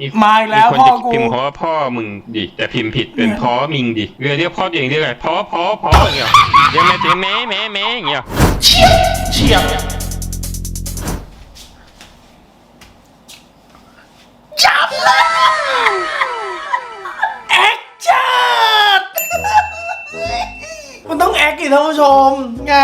มีมาอีกแล้วมีคนพ่อจะกู พิมพ์เพราะว่าพ่อมึงดิแต่พิมพ์ผิดเป็นเพราะมิงดิเรียกเรียกพ่อตัวเองเรียกอะไรเพราะเพราะเพราะอย่างเงี้ยเรียกแม่ตัวเองแม่แม่แม่อย่างเงี้ยเฉียบเฉียบจับเลยแอคจัด มันต้องแอคอีกท่านผู้ชมไง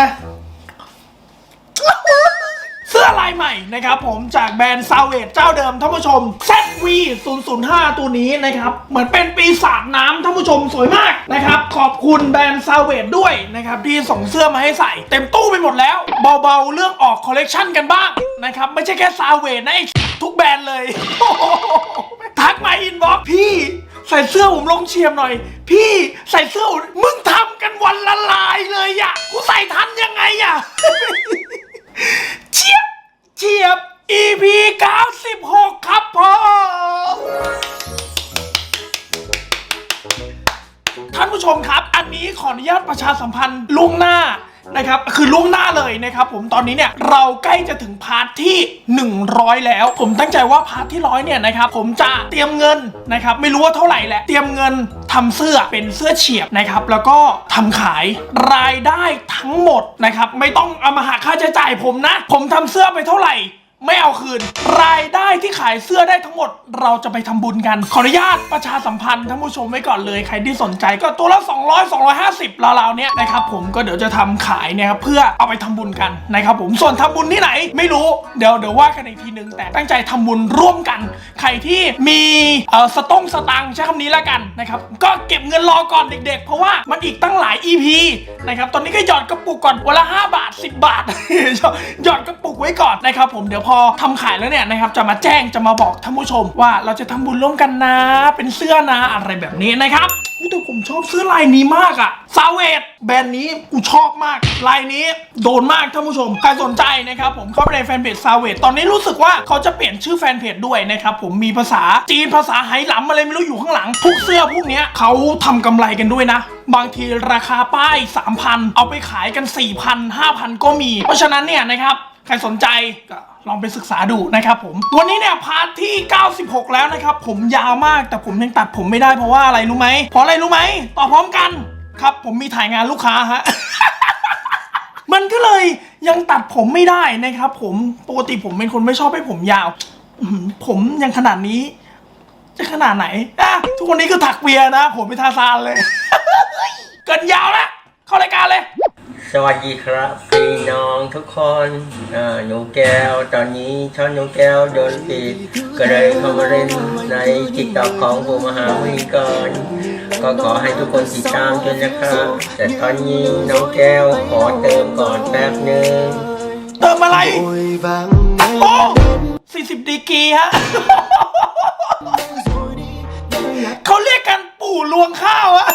เสื้อลายให ม่นะครับผมจากแบรนด์ซาเวตเจ้าเดิมท่านผู้ชม ZV 0 0 5 ตัวนี้นะครับ เหมือนเป็นปีศาจน้ำท่านผู้ชมสวยมากนะครับ ขอบคุณแบรนด์ซาเวตด้วยนะครับที่ส่งเสื้อมาให้ใส่ เต็มตู้ไปหมดแล้ว เบาๆ เรื่องออกคอลเลกชันกันบ้างนะครับ ไม่ใช่แค่ซาเวตนะไอ้ทุกแบรนด์เลยทักมาอินบ็อกซ์พี่ใส่เสื้อผมลงเชียมหน่อย พี่ใส่เสื้อมึงทำกันวันละลายเลยอะกูใส่ทันยังไงอะเฉียบ เฉียบ EP 96 ครับพ่อท่านผู้ชมครับ อันนี้ขออนุญาตประชาสัมพันธ์ลุงหน้า นะครับคือล่วงหน้าเลยนะครับผมตอนนี้เนี่ยเราใกล้จะถึงพาร์ทที่ 100 แล้ว ผมตั้งใจว่าพาร์ทที่ร้อยเนี่ยนะครับผมจะเตรียมเงินนะครับไม่รู้ว่าเท่าไหร่แหละเตรียมเงินทำเสื้อเป็นเสื้อเฉียบนะครับแล้วก็ทำขายรายได้ทั้งหมดนะครับไม่ต้องเอามาหักค่าใช้จ่ายผมนะ ผมทำเสื้อไปเท่าไหร่ ไม่เอาคืน รายได้ที่ขายเสื้อได้ทั้งหมด เราจะไปทำบุญกัน ขออนุญาตประชาสัมพันธ์ท่านผู้ชมไว้ก่อนเลยใครที่สนใจก็ตัวละ 200 250ราวๆเนี้ยนะครับผมก็เดี๋ยวจะทำขายเนี่ยครับเพื่อเอาไปทำบุญกันนะครับผมส่วนทำบุญที่ไหน ไม่รู้เดี๋ยวเดี๋ยวว่ากันอีกทีนึงแต่ตั้งใจทำบุญร่วมกัน ใครที่มีเอ่อสต้งสตังใช้คำนี้แล้วกันนะครับก็เก็บเงินรอก่อนเด็ก ๆ เพราะว่ามันอีกตั้งหลาย EP นะครับตอนนี้ก็หยอดกระปุกก่อนวันละ5บาท 10 บาทหยอดกระปุกไว้ก่อนนะครับผมเดี๋ยวพอทำขายแล้วเนี่ยนะครับจะมาแจ้งจะมาบอกท่านผู้ชมว่าเราจะทำบุญร่วมกันนะ เป็นเสื้อนะอะไรแบบนี้นะครับแต่ผมชอบเสื้อลายนี้มากอะซาเวตแบรนด์นี้กูชอบมาก ลายนี้โดนมากท่านผู้ชมใครสนใจนะครับผมเข้าไปในแฟนเพจซาเวตตอนนี้รู้สึกว่าเขาจะเปลี่ยนชื่อแฟนเพจด้วยนะครับผมมีภาษาจีนภาษาไหหลำอะไรไม่รู้อยู่ข้างหลังทุกเสื้อพวกเนี้ยเขาทำกำไรกันด้วยนะ บางทีราคาป้าย 3,000 เอาไปขายกัน 4,000 5,000 ก็มี เพราะฉะนั้นเนี่ยนะครับใครสนใจก็ ลองไปศึกษาดูนะครับผม วันนี้เนี่ยพาร์ทที่ 96 แล้วนะครับ ผมยาวมากแต่ผมยังตัดผมไม่ได้เพราะว่าอะไรรู้ไหมเพราะอะไรรู้ไหมต่อพร้อมกันครับ ผมมีถ่ายงานลูกค้าฮะมันก็เลยยังตัดผมไม่ได้นะครับ ผมปกติผมเป็นคนไม่ชอบให้ผมยาวผมยังขนาดนี้ จะขนาดไหนอะทุกวันนี้คือถักเปียนะ ผมเป็นทาซานเลย เกินยาวแล้วเข้ารายการเลย สวัสดีครับพี่น้องทุกคนอ่าหนูแก้วตอนนี้ช่องหนูแก้วโดนปิดก็เลยเข้ามาเล่นในทิกตอกของผมมหาวิทยากรก็ขอให้ทุกคนติดตามด้วยนะครับ แต่ตอนนี้น้องแก้วขอเติมก่อนแป๊บหนึ่งเติมอะไรโอ้สี่สิบดีกรีฮะเขาเรียกกันปู่ลวงข้าวอะ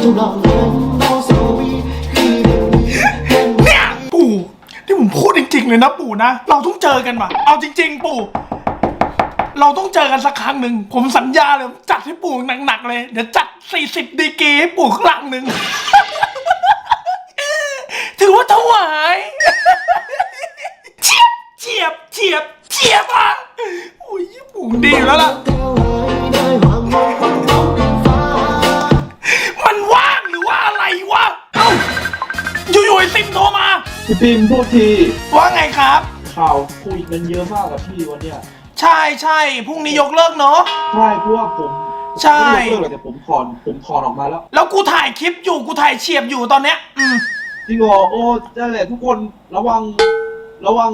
เนี่ยปู่ที่ผมพูดจริง ๆ เลยนะปู่นะ เราต้องเจอกันว่ะ เอาจริง ๆ ปู่ เราต้องเจอกันสักครั้งหนึ่ง ผมสัญญาเลยจัดให้ปู่หนักๆเลย เดี๋ยวจัด 40 ดีกรีให้ปู่ข้างหลังหนึ่ง ถือว่าถวาย เฉียบ เฉียบ เฉียบ เฉียบอะโอ้ยปู่ดีแล้วล่ะ มาพี่ปิมโทษทีว่าไงครับ ข่าวโควิดมันเยอะมากกับพี่วันเนี้ยใช่ใช่พรุ่งนี้ยกเลิกเนาะ ใช่เพราะว่าผมใช่ ไม่ได้ยกเลิกหรอกแต่ผมถอนผมถอนออกมาแล้วแล้วกูถ่ายคลิปอยู่กูถ่ายเฉียบอยู่ตอนเนี้ยอืมจริงเหรอโอ้นั่นแหละทุกคนระวังระวัง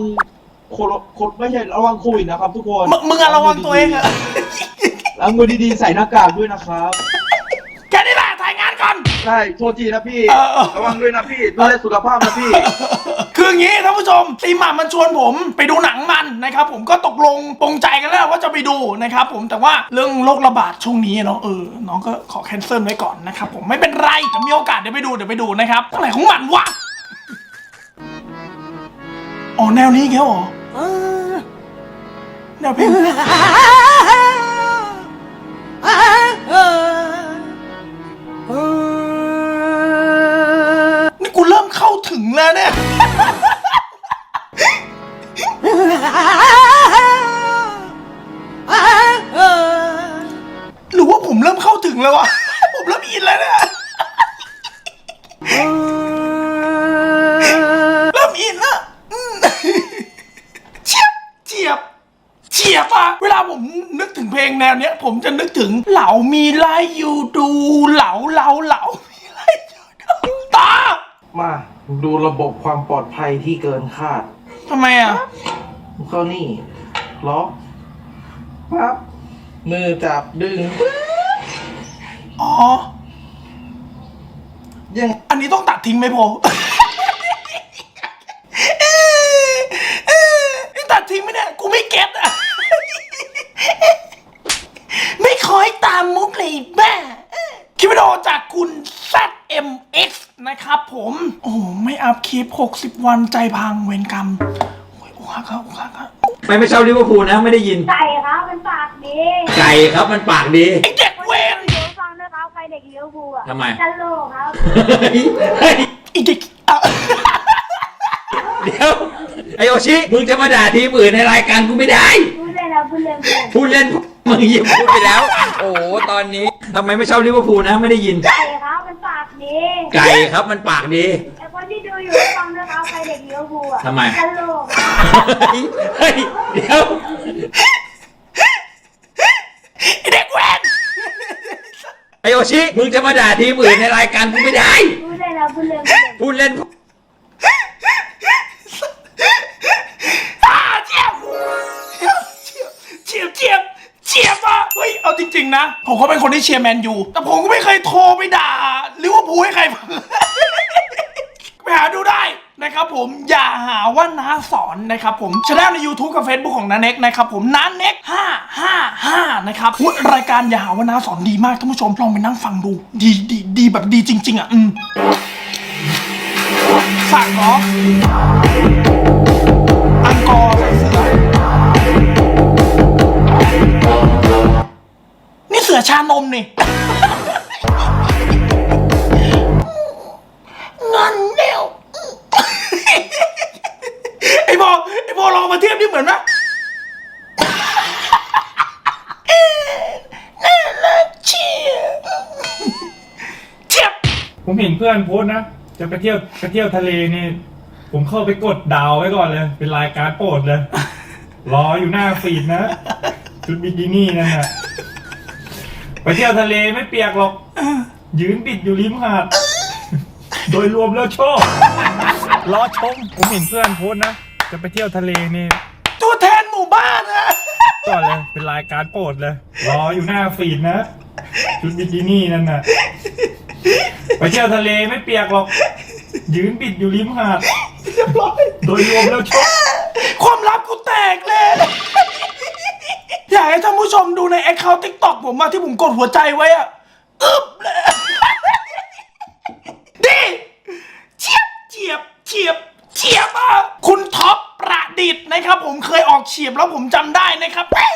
โคโรโคไม่ใช่ระวังโควิดนะครับ ทุกคนมึงมึงอะระวังตัวเองอะ ล้างมือดีๆใส่หน้ากากด้วยนะครับ ใช่โทษทีนะพี่ เออเออ ระวังด้วยนะพี่ดูแลสุขภาพนะพี่ คืออย่างงี้ท่านผู้ชมซีหมามันชวนผมไปดูหนังมันนะครับผมก็ตกลงปรงใจกันแล้วว่าจะไปดูนะครับผมแต่ว่าเรื่องโรคระบาดช่วงนี้เนาะเออน้องก็ขอแคนเซิลไว้ก่อนนะครับผมไม่เป็นไรเดี๋ยวมีโอกาสเดี๋ยวไปดูเดี๋ยวไปดูนะครับอะไรของมันวะอ๋อแนวนี้อีกแล้วเหรอเออแนวเพลงนี่ งแล้วเนี่ย หรือว่าผมเริ่มเข้าถึงแล้วอะผมเริ่มอินแล้วเนี่ย เริ่มอินแล้วเฉียบเฉียบเฉียบอะเวลาผมนึกถึงเพลงแนวเนี้ย ผมจะนึกถึงเหล่ามีไลอยู่ดู เหล่าเหล่าเหล่ามีไลอยู่ดูตา มา ดูระบบความปลอดภัยที่เกินคาดทำไมอะเข้านี่ล็อกปั๊บมือจับดึงปึ๊บอ๋อ ยังอันนี้ต้องตัดทิ้งไหมโพนี่ตัดทิ้งไหมเนี่ยกูไม่เก็ตอะ ไม่คอยตามมุกเลยแม่คลิปวิดีโอจากคุณ ZMX นะครับผม โอ้โหไม่อัพคลิป 60 วันใจพังเวรกรรมโอ้ยโอ้ฮักครับโอ้ฮักครับไม่ไม่ชอบลิเวอร์พูลนะไม่ได้ยิน ไก่ครับมันปากดีไก่ครับมันปากดี ไอเด็กเวรเดี๋ยวฟังด้วยครับใครเด็กเลี้ยวภูลอะทำไม ตลกครับ เฮ้ยเฮ้ยไอเด็กอะเดี๋ยวไอโอชิมึงจะมาด่าทีมอื่นในรายการกูไม่ได้ พูดเล่นนะพูดเล่นพูดเล่นพูดเล่นมึงยิงพูดไปแล้ว โอ้โหตอนนี้ทำไมไม่ชอบลิเวอร์พูลนะไม่ได้ยิน ไก่ครับมันปาก ดีไก่ครับมันปากดีไอคนที่ดูอยู่ฟังด้วยครับใครเด็กเลี้ยวภูลอะทำไม ตลกครับเฮ้ยเฮ้ยเดี๋ยวไอเด็กเวรไอโอชิมึงจะมาด่าทีมอื่นในรายการกูไม่ได้ พูดเล่นนะพูดเล่นพูดเล่นพูดเล่น อ่าเจียบเจียบเจียบเจียบอะเฮ้ยเอาจริงๆนะ ผมก็เป็นคนที่เชียร์แมนยูแต่ผมก็ไม่เคยโทรไปด่า ลิเวอร์พูลให้ใครฟัง ไปหาดูได้นะครับผมอย่าหาว่าน้าสอนนะครับผมช anel ใน YouTube กับ Facebook ของน้าเน็กนะครับผมน้าเน็ก555นะครับอุ๊ยรายการอย่าหาว่าน้าสอนดีมากท่านผู้ชมลองไปนั่งฟังดู ดีดีดีแบบดีจริง ๆ อะ อืมสั่งเหรออังกอร์ใส่เสือนี่เสือชานมนี่ เงินเดียวไอ้บอไอ้บอลองมาเทียบดิเหมือนไหมน่ารักเชียร์เทียบผมเห็นเพื่อนโพสต์นะ จะไปเที่ยวไปเที่ยวทะเลนี่ ผมเข้าไปกดดาวไว้ก่อนเลย เป็นรายการโปรดเลย รออยู่หน้าฟีดนะชุดบิกินี่นั่นน่ะไปเที่ยวทะเลไม่เปียกหรอก ยืนบิดอยู่ริมหาด โดยรวมแล้วชอบรอชม ผมเห็นเพื่อนโพสต์นะ จะไปเที่ยวทะเลนี่ตัวแทนหมู่บ้านนะก่อนเลยเป็นรายการโปรดเลย รออยู่หน้าฟีดนะชุดบิกินี่นั่นน่ะ ไปเที่ยวทะเลไม่เปียกหรอก ยืนบิดอยู่ริมหาด เรียบร้อย โดยรวมแล้วชอบ ความลับกูแตกเลย อยากให้ท่านผู้ชมดูในแอคเคาท์ทิกตอกผมอะที่ผมกดหัวใจไว้อะอึบเลย ดีเฉียบเฉียบเฉียบเฉียบอะคุณท็อปประดิษฐ์นะครับ ผมเคยออกเฉียบแล้วผมจำได้นะครับเอ๊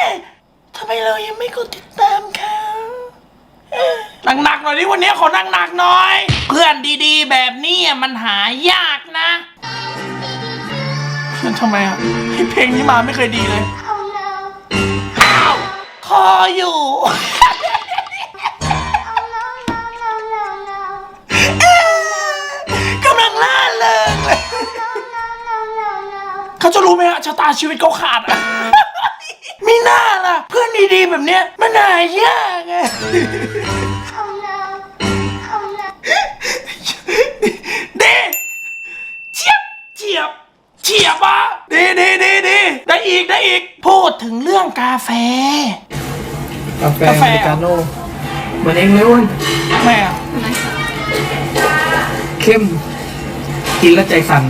ะทำไมเรายังไม่กดติดตามเขาเอ๊ะหนักๆหน่อยดิวันนี้ขอหนักๆหน่อย เพื่อนดีๆ แบบนี้อะมันหายากนะ ทำไมอะให้เพลงนี้มาไม่เคยดีเลยอ้าวคออยู่ จะรู้ไหมฮะชะตาชีวิตเขาขาดอะมีหน้าล่ะ เพื่อนดีๆแบบเนี้ยมันหายากไงดีเฉียบเฉียบเฉียบอะดีดีดีดีได้อีกได้อีก พูดถึงเรื่องกาแฟ กาแฟกาแฟ อเมริกาโน่เหมือนเองเลยเว้ยแม่อะเข้ม กินแล้วใจสั่น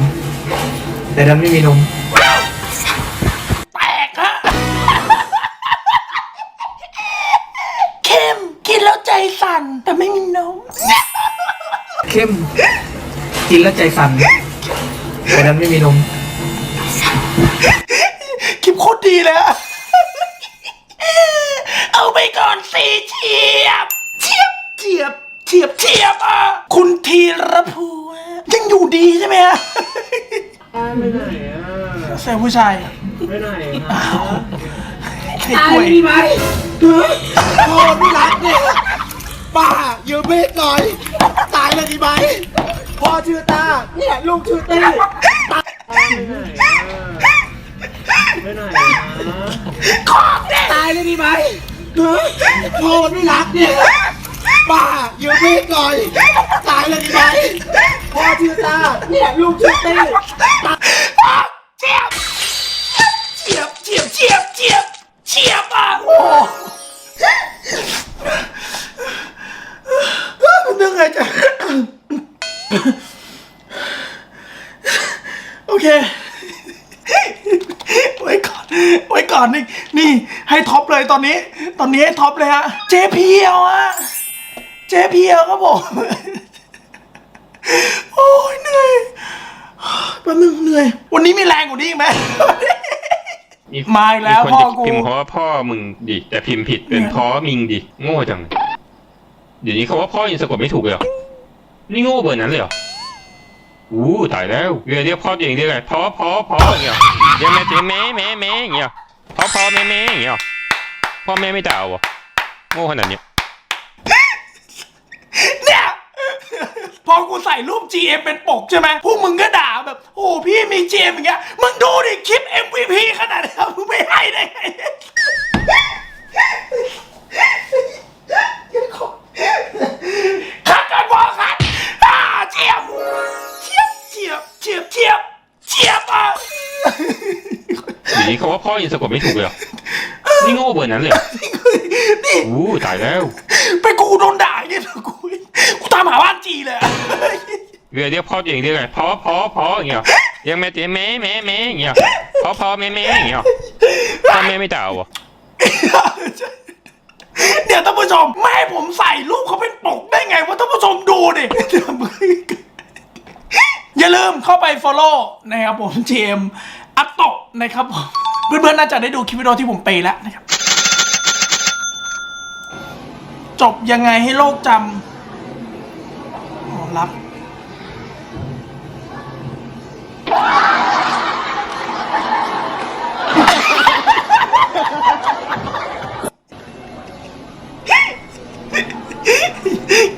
แต่ดันไม่มีนม สั่นแต่ไม่มีนมเข้ม กินแล้วใจสั่นแต่ดันไม่มีนมคลิปโคตรดีเลยอะเอาไปก่อนสี่เฉียบ เฉียบเฉียบเฉียบเฉียบอะ คุณธีรภูอะยังอยู่ดีใช่ไหมฮะไปไหนอะเซลผู้ชายไปไหนอะใครป่วยพ่อไม่รักเนี่ย ป้ายืมเมฆหน่อย ตายเลยดีไหมพ่อชื่อตา เนี่ยลูกชื่อตี้ตายไปไหนอะไปไหนะตายเลยดีไหมเฮ้ยพ่อมันไม่รักเนี่ยป้ายืมมีดหน่อย ตายเลยดีไหมพ่อชื่อตา เนี่ยลูกชื่อตี้เจียบ โอเค ไว้ก่อน ไว้ก่อนนี่ นี่ ให้ท็อปเลยตอนนี้ ตอนนี้ให้ท็อปเลยฮะ เจเพียวอะเจเพียวครับผม โอ้ยเหนื่อยแป๊บนึงเหนื่อย วันนี้มีแรงกว่านี้อีกไหม มาอีกแล้วมีคนพ่อจะกู พิมพ์เพราะว่าพ่อมึงดิ แต่พิมพ์ผิดเป็นเพราะมิงดิ โง่จัง เดี๋ยวนี้เขาว่าพ่อยังสะกดไม่ถูกเลยเหรอ นี่โง่เบอร์นั้นเลยเหรออู้ตายแล้วเรียกเรียกพ่อเองเรียกอะไรพ่อพ่อพ่ออย่างเงี้ยเรียกแม่เจ๊แม่แม่แม่อย่างเงี้ยพ่อพ่อแม่แม่อย่างเงี้ยพ่อแม่ไม่ด่าเหรอโง่ขนาดเนี้ยเนี่ยพอกูใส่รูป GM เป็นปกใช่ไหมพวกมึงก็ด่าแบบ โอ้พี่มี GM อย่างเงี้ยมึงดูดิคลิป MVP ขนาดนี้มึงไม่ให้ได้ไง เดี๋ยวนี้เขาว่าพ่อยังสะกดไม่ถูกเลยเหรอนี่โง่เบอร์นั้นเลยเหรอนี่อู้ตายแล้วไปกูโดนด่าเนี่ยกูกูตามหาบ้านจีเลยอะเรียกเรียกพ่อตัวเองเรียกอะไรพ่อพ่อพ่ออย่างเงี้ยเรียกแม่เจ๊แม่แม่แม่อย่างเงี้ยพ่อพ่อแม่แม่อย่างเงี้ยพ่อแม่ไม่ด่าเหรอเดี๋ยวท่านผู้ชมไม่ให้ผมใส่รูปเขาเป็นปกได้ไงว่าท่านผู้ชมดูดิอย่าลืมเข้าไป follow นะครับผม GM อัตโตะนะครับผมเพื่อนๆน่าจะได้ดูคลิปวิดีโอที่ผมไปแล้วนะครับ จบยังไงให้โลกจำอ๋อรับ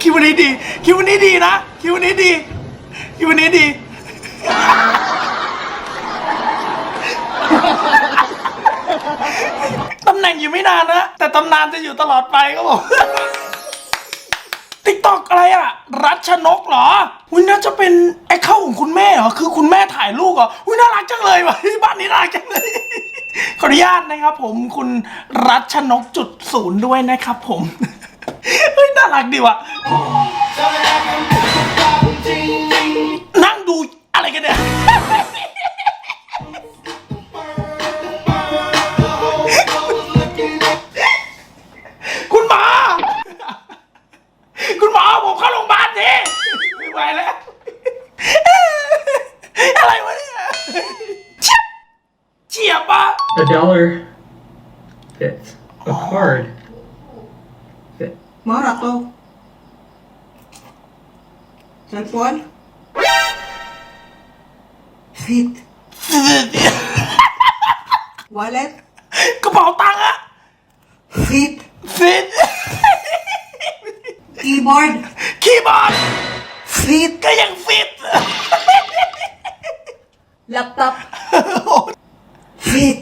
คิววันนี้ดี คิววันนี้ดีนะ คิววันนี้ดี คิววันนี้ดี ตำแหน่งอยู่ไม่นานนะ แต่ตำนานจะอยู่ตลอดไปครับผมติ๊กตอกอะไรอะรัชนกเหรออุ้ยน่าจะเป็นแอคเคาท์ของคุณแม่เหรอคือคุณแม่ถ่ายลูกเหรออุ้ยน่ารักจังเลยว่ะบ้านนี้น่ารักจังเลยขออนุญาตนะครับ ผมคุณรัชนกจุดศูนย์ด้วยนะครับ ผมเฮ้ยน่ารักดีว่ะนั่งดูอะไรกันเนี่ย A dollar fits. A card fits. Mora to. Cellphone. Fit. Wallet. กระเป๋าตังค์อะ Fit. ฟิต Keyboard. คีย์บอร์ด Fit. ก็ยังฟิต Laptop. Fit.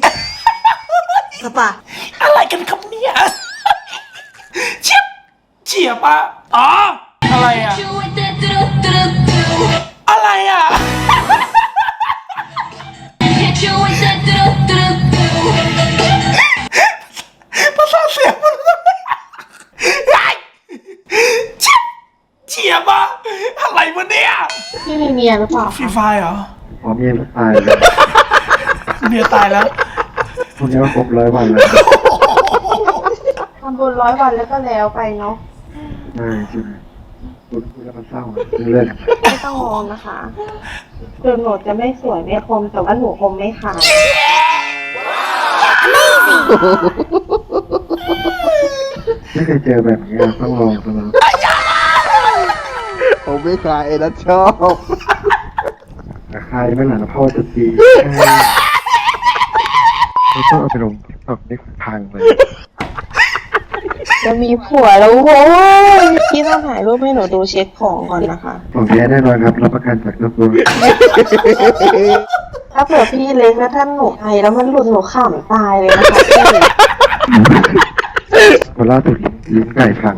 Isa pa. อะไรกันครับเนี่ยเฉียบ เฉียบอะอ๋อ อะไรอะอะไรอะภาษาเสียงมันไอ้เฉียบเฉียบอะอะไรวะเนี่ยพี่มีเมียหรือเปล่าฟรีไฟเหรออ๋อเมียไม่ตายเลยเมียตายแล้วพวกนี้ก็ครบร้อยวันแล้ว ทำบุญร้อยวันแล้วก็แล้วไปเนาะ ใช่ใช่ไหมคุณพูดแล้วมันเศร้าอะเลิกกันไม่ต้องมองนะคะถึงหนูจะไม่สวยไม่คมแต่ว่าหนูคมไม่ขาวไม่เคยเจอแบบนี้อะต้องลองตลองผมไม่ขายนะชอบราคาไม่หนาพ่อจะตีไม่ต้องเอาไปลงทิกตอกนี่พังเลย จะมีผัวแล้วโว้ยพี่ต้องถ่ายรูปให้หนูดูเช็คของก่อนนะคะของแท้แน่นอนครับรับประกันจากตัวตัวถ้าเผื่อพี่เล็กแล้วท่านหนูไอแล้วมันหลุดหนูขำตายเลยนะคะพี่วันล่าสุดลิ้นไก่พัง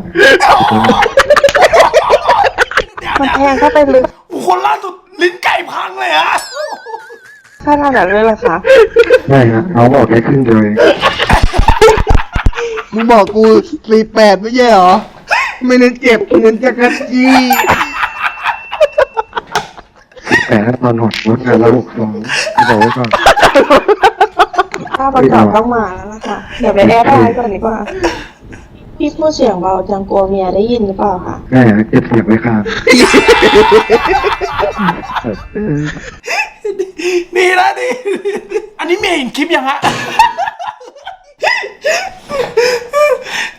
มันแทงเข้าไปลึกบุคคลล่าสุดลิ้นไก่พังเลยฮะขนาดนั้นเลยเหรอคะ ได้ฮะเอาออกแค่ครึ่งเดียวเอง มึงบอกกูสี่แปดไม่ใช่เหรอ ไม่เน้นเจ็บเน้นจักรจี้แต่ถ้าตอนหดลดงานละหกสองบอกไว้ก่อนถ้าประกอบต้องมาแล้วนะคะเดี๋ยวไปแอดไลน์ก่อนดีกว่า พี่พูดเสียงเบาจังกลัวเมียได้ยินหรือเปล่าคะได้ฮะเก็บเสียงไว้ข้างดีนะดี อันนี้เมย์เห็นคลิปยังฮะ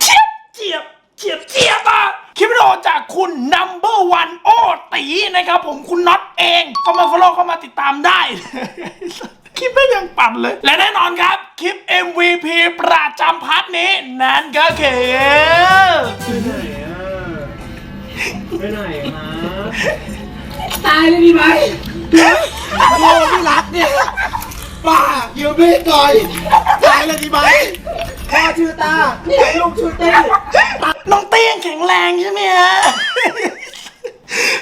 เฉียบเฉียบเฉียบเฉียบอะคลิปวิดีโอจากคุณ number one โอตีนะครับผมคุณน็อตเองเข้ามา follow เข้ามาติดตามได้ คลิปไม่ยังปั่นเลย และแน่นอนครับ คลิป MVP ประจำพาร์ทนี้นั่นก็คือตายเลยดีไหมพ่อไม่รักเนี่ยป้าอยู่ไม่ก่อนตายเลยดีไหม พ่อชื่อตาเนี่ยลูกชื่อเต้น้องเตี้ยงแข็งแรงใช่ไหมฮะ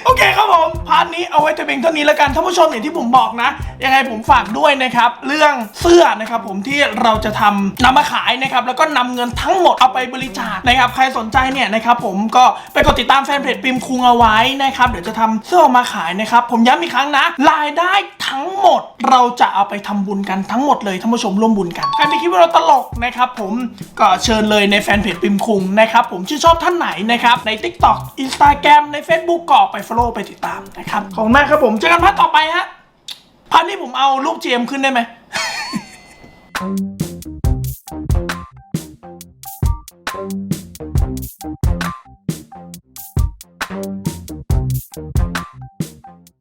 โอเคครับผมพาร์ทนี้เอาไว้แต่เพียงเท่านี้แล้วกันท่านผู้ชมอย่างที่ผมบอกนะ ยังไงผมฝากด้วยนะครับ เรื่องเสื้อนะครับผมที่เราจะทำนำมาขายนะครับแล้วก็นำเงินทั้งหมดเอาไปบริจาคนะครับใครสนใจเนี่ยนะครับผมก็ไปกดติดตามแฟนเพจปิมคุงเอาไว้นะครับเดี๋ยวจะทำเสื้อออกมาขายนะครับผมย้ำอีกครั้งนะรายได้ทั้งหมดเราจะเอาไปทำบุญกันทั้งหมดเลยท่านผู้ชมร่วมบุญกันใครที่คิดว่าเราตลกนะครับผมก็เชิญเลยในแฟนเพจปิมคุงนะครับผมชื่นชอบท่านไหนนะครับใน TikTok Instagram ใน Facebook ก็ไป follow ไปติดตามนะครับ ขอบคุณมากครับผม เจอกันพาร์ทต่อไปฮะพาร์ทนี้ผมเอารูปเจมขึ้นได้ไหม